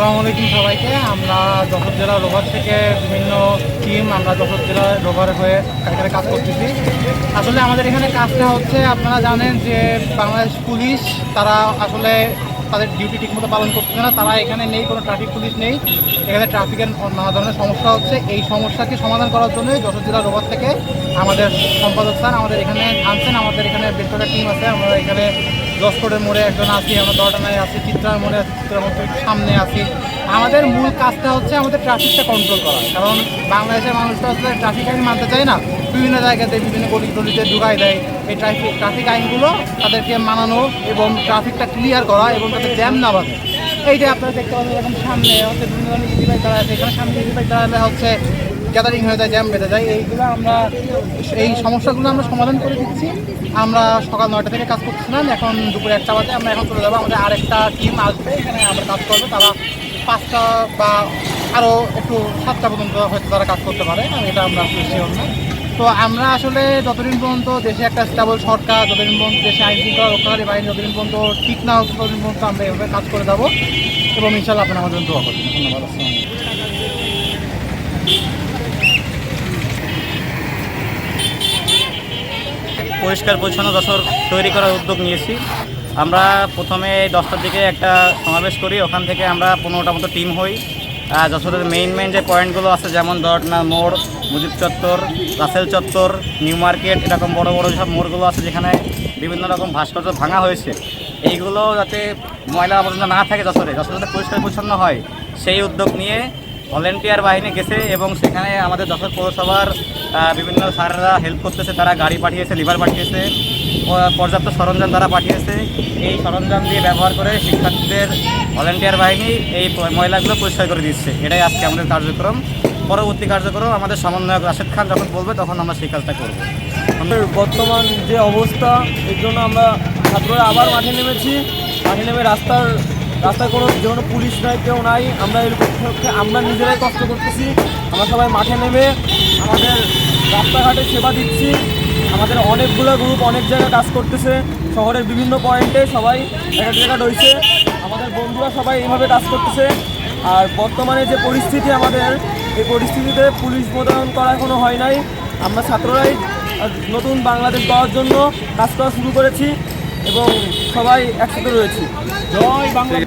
আসসালামু আলাইকুম সবাইকে। আমরা যশোর জেলা রোভার থেকে বিভিন্ন টিম আমরা যশোর জেলা রোভার হয়ে এখানে কাজ করতেছি। আসলে আমাদের এখানে কাজটা হচ্ছে, আপনারা জানেন যে বাংলাদেশ পুলিশ, তারা আসলে তাদের ডিউটি ঠিকমতো পালন করতেছে না। তারা এখানে নেই, কোনো ট্রাফিক পুলিশ নেই। এখানে ট্রাফিকের নানা ধরনের সমস্যা হচ্ছে। এই সমস্যাকে সমাধান করার জন্যই যশোর জেলা রোভার থেকে আমাদের সম্পাদক স্যার আমাদের এখানে আনছেন। আমাদের এখানে বেশ টিম আছে। আমরা এখানে লস্করের মোড়ে একজন আছি, আমরা দরটানায় আছি, চিত্রার মোড়ে চিত্রার সামনে আছি। আমাদের মূল কাজটা হচ্ছে আমাদের ট্রাফিকটা কন্ট্রোল করা। কারণ বাংলাদেশের মানুষটা আসলে ট্রাফিক আইন মানতে চায় না। বিভিন্ন জায়গাতে বিভিন্ন গলি গলিতে ঢুকাই দেয়। এই ট্রাফিক ট্রাফিক আইনগুলো তাদেরকে মানানো এবং ট্রাফিকটা ক্লিয়ার করা এবং তাদের জ্যাম না বাঁধে। এইটা আপনারা দেখতে পাবেন এরকম সামনে হচ্ছে বিভিন্ন ধরনের ইজি বাইক সামনে ইজি হচ্ছে গ্যাদারিং হয়ে যায় জ্যাম বেঁধে যায়। এইগুলো আমরা, এই সমস্যাগুলো আমরা সমাধান করে দিচ্ছি। আমরা সকাল নয়টা থেকে কাজ করছিলাম এখন দুপুরে একটা বাজে। আমরা এখন চলে যাব। আমাদের আরেকটা টিম আসবে। এখানে আমরা কাজ করব। তারা পাঁচটা বা আরও একটু সাতটা পর্যন্ত হয়তো তারা কাজ করতে পারে। এটা আমরা শিওর না। তো আমরা আসলে যতদিন পর্যন্ত দেশে একটা স্টেবল সরকার, যতদিন পর্যন্ত দেশে আইন শৃঙ্খলা রক্ষাকারী বাহিনী যতদিন পর্যন্ত ঠিক না হচ্ছে ততদিন পর্যন্ত আমরা এভাবে কাজ করে যাব এবং ইনশাল্লাহ আপনার আমাদের দোয়া করবেন। ধন্যবাদ পরিষ্কার, পরিচ্ছন্ন যশোর তৈরি করার উদ্যোগ নিয়েছি। আমরা প্রথমে দশটার দিকে একটা সমাবেশ করি, ওখান থেকে আমরা পনেরোটা মতো টিম হই। যশোরের মেইন মেইন যে পয়েন্টগুলো আছে, যেমন দরটনা মোড় মুজিব চত্বর, রাসেল চত্বর, নিউ মার্কেট, এরকম বড় বড় সব মোড়গুলো আছে যেখানে বিভিন্ন রকম ভাস্কর্য ভাঙা হয়েছে। এইগুলো যাতে ময়লা আবর্জনা না থাকে যশোরে, যশোর যাতে পরিষ্কার পরিচ্ছন্ন হয়, সেই উদ্যোগ নিয়ে ভলেন্টিয়ার বাহিনী গেছে এবং সেখানে আমাদের যশোর পৌরসভার বিভিন্ন স্যাররা হেল্প করতেছে, তারা গাড়ি পাঠিয়েছে লিভার পাঠিয়েছে পর্যাপ্ত সরঞ্জাম তারা পাঠিয়েছে। এই সরঞ্জাম দিয়ে ব্যবহার করে শিক্ষার্থীদের ভলেন্টিয়ার বাহিনী এই ময়লাগুলো পরিষ্কার করে দিচ্ছে। এটাই আজকে আমাদের কার্যক্রম। পরবর্তী কার্যক্রম আমাদের সমন্বয়ক রাশেদ খান যখন বলবে, তখন আমরা সেই কাজটা করব। আমাদের বর্তমান যে অবস্থা, এর জন্য আমরা ছাত্ররা আবার মাঠে নেমেছি। মাঠে নেমে রাস্তার রাস্তায় কোনো যে কোনো পুলিশ নাই, কেউ নাই, আমরা এর পক্ষে, আমরা নিজেরাই কষ্ট করতেছি। আমরা সবাই মাঠে নেমে আমাদের রাস্তাঘাটে সেবা দিচ্ছি। আমাদের অনেকগুলো গ্রুপ অনেক জায়গায় কাজ করতেছে। শহরের বিভিন্ন পয়েন্টে সবাই এক এক জায়গায় রয়েছে আমাদের বন্ধুরা সবাই এইভাবে কাজ করতেছে। আর বর্তমানে যে পরিস্থিতি আমাদের এই পরিস্থিতিতে পুলিশ মোতায়েন করা এখনও হয় নাই। আমরা ছাত্ররাই নতুন বাংলাদেশ পাওয়ার জন্য কাজ করা শুরু করেছি এবং সবাই একসাথে রয়েছি। জয় বাংলা